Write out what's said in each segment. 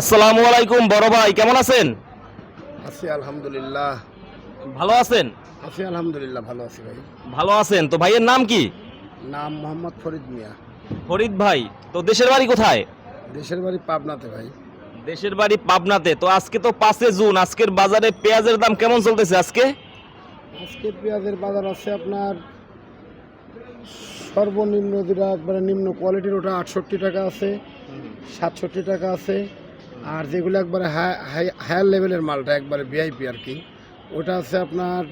আসসালামু আলাইকুম বড় ভাই কেমন আছেন? আছি আলহামদুলিল্লাহ। ভালো আছেন? আছি আলহামদুলিল্লাহ ভালো আছি ভাই। ভালো আছেন? তো ভাইয়ের নাম কি? নাম মোহাম্মদ ফরিদ মিয়া। ফরিদ ভাই তো দেশের বাড়ি কোথায়? দেশের বাড়ি পাবনাতে ভাই। দেশের বাড়ি পাবনাতে তো আজকে তো পাঁচে জুন আজকের বাজারে পেঁয়াজের দাম কেমন চলতেছে আজকে? আজকে পেঁয়াজের বাজার আছে আপনার সর্বনিম্ন যেটা একবারে নিম্ন কোয়ালিটির ওটা আটষট্টি টাকা আছে সাতষট্টি টাকা আছে। আর যেগুলো একবারে হাই হায়ার লেভেলের মালটা একবারে ভিআইপি আর কি ওটা আছে আপনার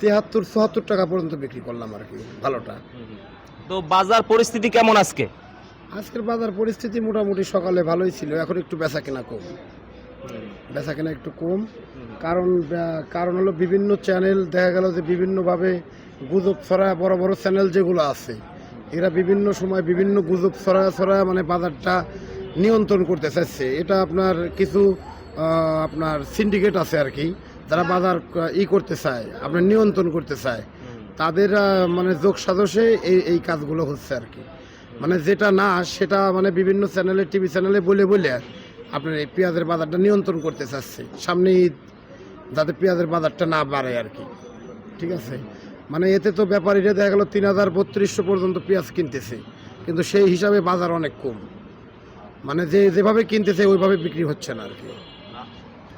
তেহাত্তর চুয়াত্তর টাকা পর্যন্ত বিক্রি করলাম আর কি ভালোটা। তো বাজার পরিস্থিতি কেমন আজকে? আজকের বাজার পরিস্থিতি মোটামুটি সকালে ভালোই ছিল এখন একটু বেচা কেনা কম। বেচা কেনা একটু কম কারণ কারণ হলো বিভিন্ন চ্যানেল দেখা গেল যে বিভিন্নভাবে গুজব ছড়া বড় বড় চ্যানেল যেগুলো আছে এরা বিভিন্ন সময় বিভিন্ন গুজব ছড়া ছড়া মানে বাজারটা নিয়ন্ত্রণ করতে চাচ্ছে এটা আপনার কিছু আপনার সিন্ডিকেট আছে আর কি, যারা বাজার ই করতে চায়, আপনার নিয়ন্ত্রণ করতে চায়। তাদের মানে যোগ সাজসে এই এই কাজগুলো হচ্ছে আর কি। মানে যেটা না, সেটা মানে বিভিন্ন চ্যানেলে, টিভি চ্যানেলে বলে বলে আপনার এই পেঁয়াজের বাজারটা নিয়ন্ত্রণ করতে চাচ্ছে। সামনে ঈদ যাতে পেঁয়াজের বাজারটা না বাড়ে আর কি। ঠিক আছে? মানে এতে তো ব্যাপারীরা দেখা গেল তিন হাজার বত্রিশশো পর্যন্ত পেঁয়াজ কিনতেছে। কিন্তু সেই হিসাবে বাজার অনেক কম। মানে যে যেভাবে কিনতেছে ওইভাবে বিক্রি হচ্ছে না আর কি।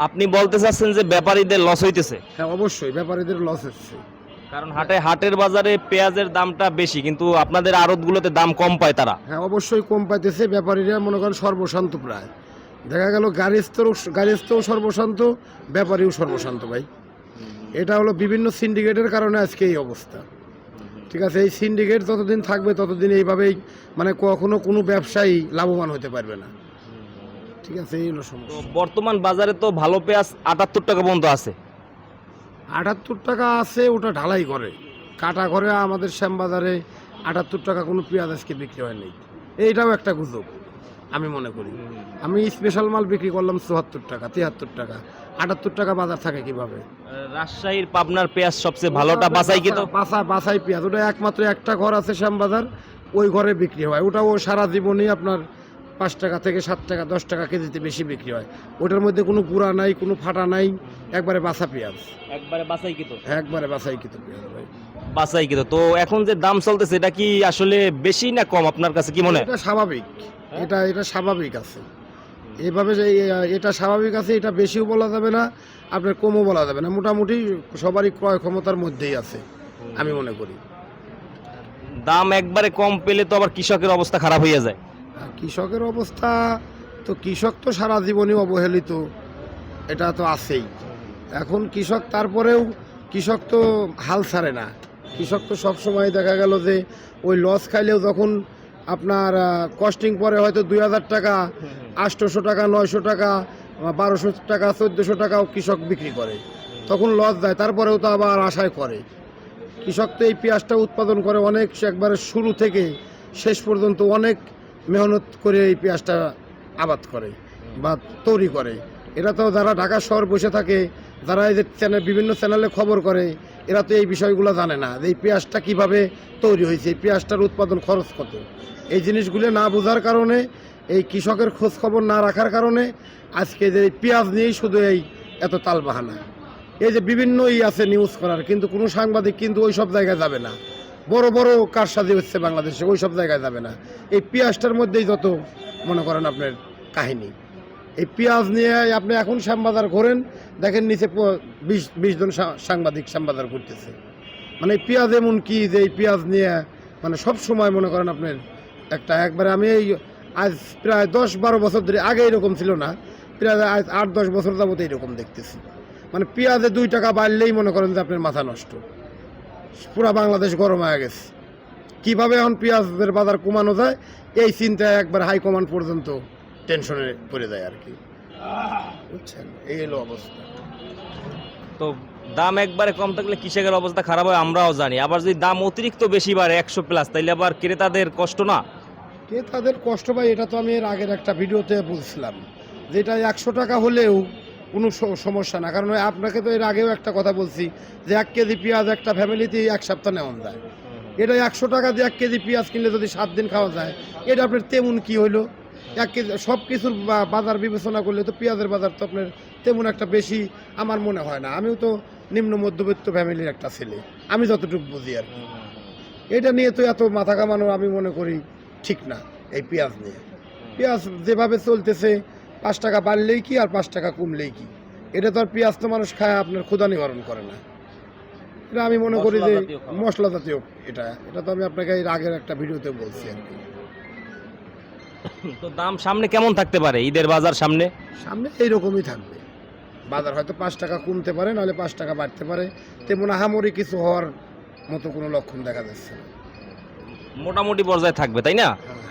আপনি বলতে চাচ্ছেন যে ব্যাপারীদের লস হইতেছে? হ্যাঁ অবশ্যই ব্যাপারীদের লস হচ্ছে। কারণ হাটে হাটের বাজারে পেঁয়াজের দামটা বেশি কিন্তু আপনাদের আড়তগুলোতে দাম কম পায় তারা। হ্যাঁ অবশ্যই কম পাইতেছে ব্যাপারীরা মনে করেন সর্বশান্ত প্রায়। দেখা গেল গাড়িস্থরও গাড়িস্থও সর্বশান্ত ব্যাপারীও সর্বশান্ত ভাই। এটা হলো বিভিন্ন সিন্ডিকেটের কারণে আজকে এই অবস্থা। ঠিক আছে এই সিন্ডিকেট যতদিন থাকবে ততদিন এইভাবেই মানে কখনো কোনো ব্যবসায়ী লাভবান হতে পারবে না। ঠিক আছে এই হলো সমস্যা। বর্তমান বাজারে তো ভালো পেঁয়াজ আটাত্তর টাকা পর্যন্ত আছে। আটাত্তর টাকা আছে ওটা ঢালাই করে। কাটা করে আমাদের শ্যামবাজারে আটাত্তর টাকা কোনো পেঁয়াজ আজকে বিক্রি হয়নি এইটাও একটা গুজব। আমি মনে করি। আমি স্পেশাল মাল বিক্রি করলাম চুয়াত্তর টাকা তিয়াত্তর টাকা। আটাত্তর টাকা বাজার থাকে কীভাবে? রাজশাহীর পাবনার পেঁয়াজ সবচেয়ে ভালোটা বাছাই কি তো? বাসা বাসাই পেঁয়াজ। ওটা একমাত্র একটা ঘর আছে শ্যামবাজার ওই ঘরে বিক্রি হয়। ওটাও সারা জীবনই আপনার পাঁচ টাকা থেকে সাত টাকা দশ টাকা কেজিতে বেশি বিক্রি হয়। ওটার মধ্যে কোনো গুঁড়া নাই কোনো ফাটা নাই একবারে বাসা পেঁয়াজ। একবারে বাছাই কি তো? একবারে বাসাই কিন্তু পেঁয়াজ ভাই। বাছাই কি তো? তো এখন যে দাম চলতেছে এটা কি আসলে বেশি না কম আপনার কাছে কি মনে? হয় এটা স্বাভাবিক। এটা এটা স্বাভাবিক আছে। এভাবে যে এটা স্বাভাবিক আছে এটা বেশিও বলা যাবে না আপনার কমও বলা যাবে না। মোটামুটি সবারই ক্রয় ক্ষমতার মধ্যেই আছে আমি মনে করি। দাম একবারে কম পেলে তো আবার কৃষকের অবস্থা খারাপ হয়ে যায়। কৃষকের অবস্থা তো কৃষক তো সারা জীবনই অবহেলিত এটা তো আছেই। এখন কৃষক তারপরেও কৃষক তো হাল ছাড়ে না। কৃষক তো সবসময় দেখা গেল যে ওই লস খাইলেও যখন আপনার কস্টিং পরে হয়তো দুই হাজার টাকা, আটশোশো টাকা, নয়শো টাকা বারোশো টাকা, চোদ্দোশো টাকাও কৃষক বিক্রি করে। তখন লস দেয়, তারপরেও তো আবার আশায় করে। কৃষক তো এই পেঁয়াজটা উৎপাদন করে অনেক একবারে শুরু থেকে শেষ পর্যন্ত অনেক মেহনত করে এই পেঁয়াজটা আবাদ করে বা তৈরি করে। এরা তো যারা ঢাকা শহর বসে থাকে যারা এই যে চ্যানেল বিভিন্ন চ্যানেলে খবর করে, এরা তো এই বিষয়গুলো জানে না যে এই পেঁয়াজটা কীভাবে তৈরি হয়েছে, এই পেঁয়াজটার উৎপাদন খরচ কত। এই জিনিসগুলো না বোঝার কারণে, এই কৃষকের খোঁজ খবর না রাখার কারণে, আজকে যে পেঁয়াজ নিয়েই শুধু এই এত তালবাহানা। এই যে বিভিন্ন ই আছে নিউজ করার, কিন্তু কোনো সাংবাদিক কিন্তু ওই সব জায়গায় যাবে না। বড় বড় কারসাজি হচ্ছে বাংলাদেশে, ওই সব জায়গায় যাবে না। এই পেঁয়াজটার মধ্যেই যত, মনে করেন আপনার কাহিনী। এই পেঁয়াজ নিয়ে আপনি এখন শ্যামবাজার ঘোরেন, দেখেন নিচে বিশ বিশ জন সাংবাদিক শ্যামবাজার করতেছে মানে পেঁয়াজ এমন কি যে এই পেঁয়াজ নিয়ে মানে সব সময় মনে করেন আপনার একটা, একবারে আমি এই আজ প্রায় দশ বারো বছর ধরে আগে এরকম ছিল না, প্রায় আজ আট, দশ বছর যাবত এইরকম দেখতেছি। মানে পেঁয়াজে দুই টাকা বাড়লেই মনে করেন যে আপনার মাথা নষ্ট। পুরা বাংলাদেশ গরম হয়ে গেছে। কীভাবে এখন পেঁয়াজের বাজার কমানো যায়, এই চিন্তায় একবার হাইকমান্ড পর্যন্ত টেনশনে পড়ে যায় আর কি। বুঝছেন? এই হলো অবস্থা। তো দাম একবারে কম থাকলে কৃষকের অবস্থা খারাপ হয় আমরাও জানি। আবার যদি দাম অতিরিক্ত বেশি বাড়ে একশো প্লাস তাইলে আবার ক্রেতাদের কষ্ট না? ক্রেতাদের কষ্ট পায় এটা তো আমি এর আগের একটা ভিডিওতে বলছিলাম। যেটা একশো টাকা হলেও কোনো সমস্যা না। কারণ আপনাকে তো এর আগেও একটা কথা বলছি যে এক কেজি পেঁয়াজ একটা ফ্যামিলিতে এক সপ্তাহ নেওয়া যায়। এটা একশো টাকা দিয়ে এক কেজি পেঁয়াজ কিনলে যদি সাত দিন খাওয়া যায় এটা আপনার তেমন কি হইল? এক কেজি সব কিছুর বাজার বিবেচনা করলে তো পেঁয়াজের বাজার তো আপনার তেমন একটা বেশি আমার মনে হয় না। আমিও তো নিম্ন মধ্যবিত্ত ফ্যামিলির একটা ছেলে। আমি যতটুকু বুঝি আর কি। এটা নিয়ে তো এত মাথা কামানো আমি মনে করি ঠিক না এই পেঁয়াজ নিয়ে। পেঁয়াজ যেভাবে চলতেছে পাঁচ টাকা বাড়লেই কি আর পাঁচ টাকা কমলেই কি? এটা তো আর পেঁয়াজ তো মানুষ খায় আপনার ক্ষুদা নিবারণ করে না। এটা আমি মনে করি যে মশলা জাতীয় মশলা জাতীয় এটা। এটা তো আমি আপনাকে এর আগের একটা ভিডিওতে বলছি আর কি। তো দাম সামনে কেমন থাকতে পারে? ঈদের বাজার সামনে? সামনে এইরকমই থাকবে। বাজার হয়তো পাঁচ টাকা কমতে পারে নাহলে পাঁচ টাকা বাড়তে পারে। তেমন আহামরি কিছু হওয়ার মতো কোনো লক্ষণ দেখা যাচ্ছে না। মোটামুটি পর্যায়ে থাকবে তাই না? হ্যাঁ।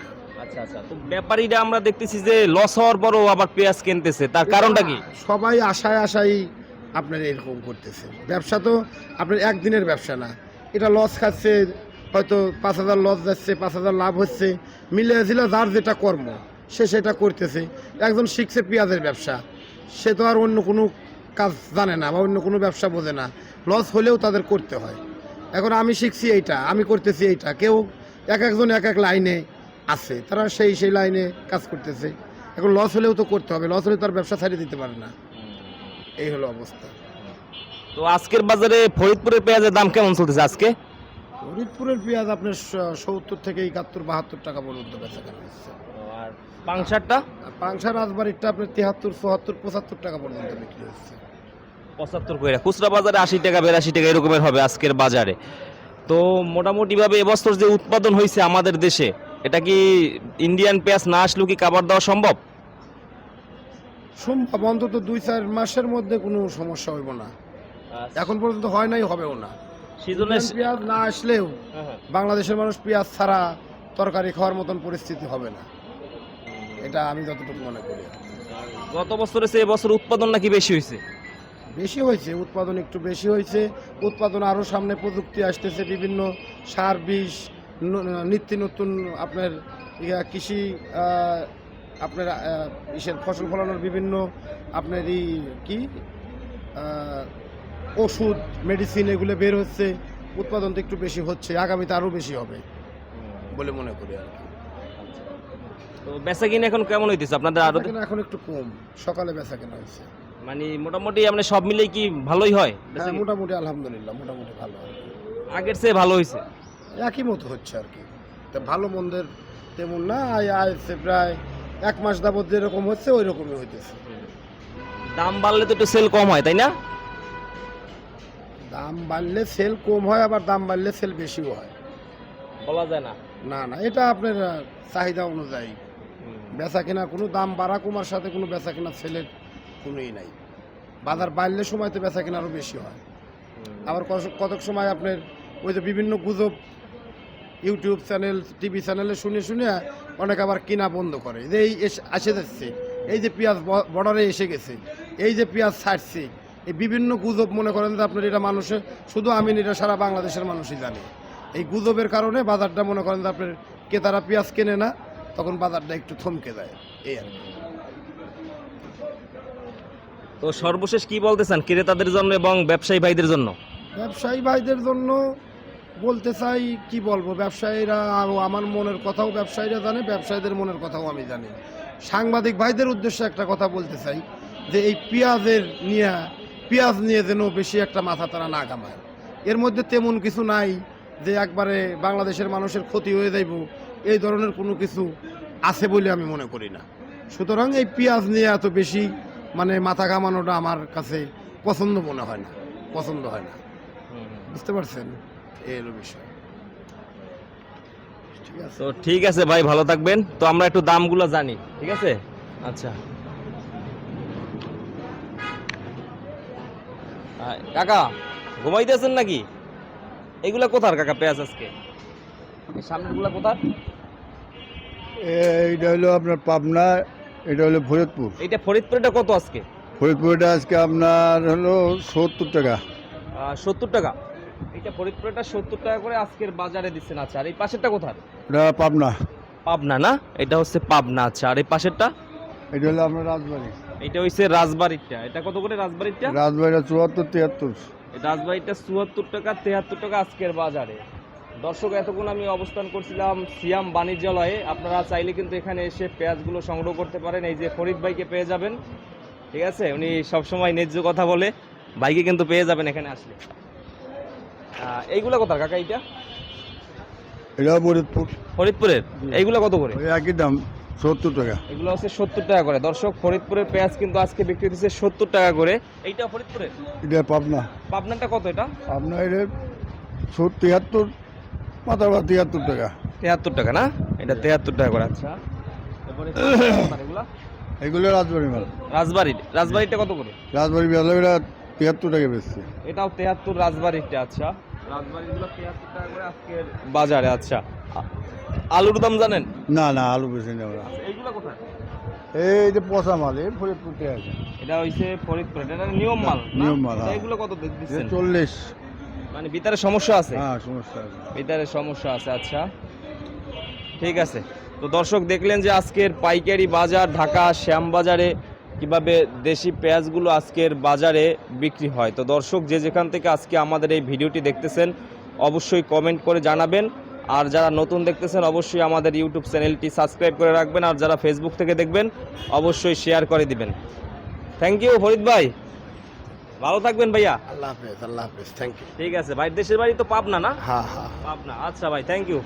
আচ্ছা আচ্ছা। তো ব্যাপারীরা আমরা দেখতেছি যে লস হওয়ার পরও আবার পেঁয়াজ কিনতেছে। তার কারণটা কি? সবাই আশায় আশায় আপনার এরকম করতেছে। ব্যবসা তো আপনার একদিনের ব্যবসা না। এটা লস খাচ্ছে হয়তো পাঁচ হাজার লস যাচ্ছে পাঁচ হাজার লাভ হচ্ছে। মিলে ছিল যার যেটা কর্ম, সে সেটা করতেছে। একজন শিখছে পেঁয়াজের ব্যবসা, সে তো আর অন্য কোনো কাজ জানে না বা অন্য কোনো ব্যবসা বোঝে না। লস হলেও তাদের করতে হয়। এখন আমি শিখছি এইটা, আমি করতেছি এইটা। কেউ এক একজন এক এক লাইনে আছে, তারা সেই সেই লাইনে কাজ করতেছে। এখন লস হলেও তো করতে হবে, লস হলে তার ব্যবসা ছাড়িয়ে দিতে পারে না। এই হলো অবস্থা। তো আজকের বাজারে ফরিদপুরের পেঁয়াজের দাম কেমন চলতেছে আজকে? ফরিদপুরের পেঁয়াজ আপনার সত্তর থেকে একাত্তর বাহাত্তর টাকা পর্যন্ত বেচা কেনা হচ্ছে আর আর পাংশা রাজবাড়িটা আপনার তিয়াত্তর চুয়াত্তর পঁচাত্তর টাকা পর্যন্ত বিক্রি হচ্ছে। পঁচাত্তর করে খুচরা বাজারে আশি টাকা বিরাশি টাকা এরকমের হবে আজকের বাজারে। তো মোটামুটি ভাবে এবছর যে উৎপাদন হয়েছে আমাদের দেশে এটা কি ইন্ডিয়ান পেঁয়াজ না আসলেও কি কাবার দেওয়া সম্ভব? সম্ভব অন্তত দুই চার মাসের মধ্যে কোনো সমস্যা হইব না। এখন পর্যন্ত হয় নাই হবেও না। সিজনের পেঁয়াজ না আসলেও বাংলাদেশের মানুষ পেঁয়াজ ছাড়া তরকারি খাওয়ার মতন পরিস্থিতি হবে না। এটা আমি যতটুকু মনে করি গত বছরে সে এবছর উৎপাদন নাকি বেশি হয়েছে? বেশি হয়েছে উৎপাদন একটু বেশি হয়েছে। উৎপাদন আরও সামনে প্রযুক্তি আসতেছে বিভিন্ন সার বিষ নিত্য নতুন আপনার কৃষি আপনার ইসের ফসল ফলানোর বিভিন্ন আপনার এই কি? ওষুধ মেডিসিন এগুলো বের হচ্ছে উৎপাদন তো একটু বেশি হচ্ছে আগামীতে আরও বেশি হবে বলে মনে করি আর কি। তো বেচা কিনে এখন কেমন হইতেছে? আপনাদের আরও বেচা কেনা এখন একটু কম সকালে বেচা কেনা হয়েছে। মানে মোটামুটি আপনি সব মিলেই কি ভালোই হয়? হ্যাঁ? মোটামুটি আলহামদুলিল্লাহ মোটামুটি ভালো আর কি। আগের চেয়ে ভালো হয়েছে একই মতো হচ্ছে আর কি। তা ভালো মন্দের তেমন না আয় আসছে প্রায় এক মাস যাবত যেরকম হচ্ছে ওই রকমই হইতেছে দাম বাড়লে তো একটু সেল কম হয় তাই না? দাম বাড়লে সেল কম হয় আবার দাম বাড়লে সেল বেশিও হয়। বলা যায় না? না না এটা আপনার চাহিদা অনুযায়ী। বেচা কেনা কোনো দাম বাড়া কমার সাথে কোনো বেচা কেনা সেলের কোনোই নাই। বাজার বাড়লে সময় তো বেচা কেনা আরও বেশি হয়। আবার কত- কতক সময় আপনার ওই যে বিভিন্ন গুজব ইউটিউব চ্যানেল টিভি চ্যানেলে শুনে শুনে অনেক আবার কিনা বন্ধ করে। যে এই এসে- আসে যাচ্ছে। এই যে পেঁয়াজ বর্ডারে এসে গেছে। এই যে পেঁয়াজ ছাড়ছে। এই বিভিন্ন গুজব মনে করেন যে আপনার এটা মানুষে শুধু আমি এটা সারা বাংলাদেশের মানুষই জানে। এই গুজবের কারণে বাজারটা মনে করেন যে আপনার ক্রেতারা পেঁয়াজ কেনে না তখন বাজারটা একটু থমকে যায়। এই আর কি। তো সর্বশেষ কি বলতে চান ক্রেতাদের জন্য এবং ব্যবসায়ী ভাইদের জন্য? ব্যবসায়ী ভাইদের জন্য বলতে চাই কি বলব ব্যবসায়ীরা আমার মনের কথাও ব্যবসায়ীরা জানে ব্যবসায়ীদের মনের কথাও আমি জানি। সাংবাদিক ভাইদের উদ্দেশ্যে একটা কথা বলতে চাই যে এই পেঁয়াজের নিয়ে পেঁয়াজ নিয়ে যেন বেশি একটা মাথা তারা না কামায়। এর মধ্যে তেমন কিছু নাই যে একবারে বাংলাদেশের মানুষের ক্ষতি হয়ে যাইব, এই ধরনের কোনো কিছু আছে বলে আমি মনে করি না। সুতরাং এই পেঁয়াজ নিয়ে এত বেশি মানে মাথা কামানোটা আমার কাছে পছন্দ মনে হয় না, পছন্দ হয় না। বুঝতে পারছেন? এই বিষয়। তো ঠিক আছে ভাই, ভালো থাকবেন। তো আমরা একটু দামগুলো জানি, ঠিক আছে? আচ্ছা। কাকা ঘুমাইতেছেন নাকি? এগুলা কোথার কাকা পেঁয়াজ আজকে? এই সামনেরগুলা কোথার? এইটা হলো আপনার পাবনা এটা হলো ফরিদপুর। এইটা ফরিদপুরটা কত আজকে? ফরিদপুরটা আজকে আপনার হলো সত্তর টাকা। সত্তর টাকা। এইটা ফরিদপুরটা সত্তর টাকা করে আজকের বাজারে দিচ্ছেন। আচ্ছা আর এই পাশেরটা কোথার? এটা পাবনা। পাবনা না? এটা হচ্ছে পাবনা। আচ্ছা আর এই পাশেরটা? এটা হলো আপনার রাজবাড়ি। এটা হচ্ছে রাজবাড়িটা। এটা কত করে রাজবাড়িটা? রাজবাড়িটা চুয়াত্তর তিয়াত্তর। রাজবাড়িটা চুয়াত্তর টাকা তেহাত্তর টাকা আজকের বাজারে। দর্শক এতক্ষণ আমি অবস্থান করছিলাম সিয়াম বাণিজ্যালয়ে। আপনারা চাইলে কিন্তু এখানে এসে পেঁয়াজগুলো সংগ্রহ করতে পারেন। এই যে ফরিদ ভাইকে পেয়ে যাবেন। ঠিক আছে? উনি সবসময় ন্যায্য কথা বলে। বাইকে কিন্তু পেয়ে যাবেন এখানে আসলে। এইগুলো কোথায় কাকা এইটা? এটা ফরিদপুর। ফরিদপুরের? এইগুলো কত করে? একই দাম। সত্তর টাকা। এগুলো হচ্ছে সত্তর টাকা করে। দর্শক ফরিদপুরের পেঁয়াজ কিন্তু আজকে বিক্রি হচ্ছে সত্তর টাকা করে। এইটা ফরিদপুরের? এটা পাবনা। পাবনাটা কত এটা? আপনার এটা তিয়াত্তর মাথার বা তিয়াত্তর টাকা। তেহাত্তর টাকা না? এটা তেহাত্তর টাকা করে। আচ্ছা। এগুলা? রাজবাড়ি মাল। রাজবাড়ির রাজবাড়িটা কত করে? রাজবাড়ি বেলা এটা তিয়াত্তর টাকা বেচছে। এটাও তেহাত্তর রাজবাড়িটা আচ্ছা। রাজবাড়িগুলো তেহাত্তর টাকা করে আজকের বাজারে আচ্ছা। আলুর দাম জানেন? না না আলু বেশি না এইগুলো কোথায়? এই যে পচা মাল এই ফরিদপুর থেকে আছে। এটা হইছে ফরিদপুর এটা নিয়ম মাল? নিয়ম মাল, হ্যাঁ। এগুলো কত দিচ্ছেন? চল্লিশ। মানে ভিতরে সমস্যা আছে? হ্যাঁ সমস্যা আছে। ভিতরে সমস্যা আছে আচ্ছা। ঠিক আছে। তো দর্শক দেখলেন যে আজকের পাইকারি বাজার ঢাকা শ্যামবাজারে কীভাবে দেশি পেঁয়াজগুলো আজকের বাজারে বিক্রি হয়। তো দর্শক যে যেখান থেকে আজকে আমাদের এই ভিডিওটি দেখতেছেন অবশ্যই কমেন্ট করে জানাবেন। আর যারা নতুন দেখতেছেন অবশ্যই আমাদের ইউটিউব চ্যানেলটি সাবস্ক্রাইব করে রাখবেন আর যারা ফেসবুক থেকে দেখবেন অবশ্যই শেয়ার করে দিবেন। থ্যাংক ইউ ফরিদ ভাই। ভালো থাকবেন ভাইয়া। আল্লাহ হাফেজ আল্লাহ হাফেজ থ্যাংক ইউ ঠিক আছে ভাই দেশের বাড়ি তো পাবনা না? হ্যাঁ হ্যাঁ। পাবনা আচ্ছা ভাই থ্যাংক ইউ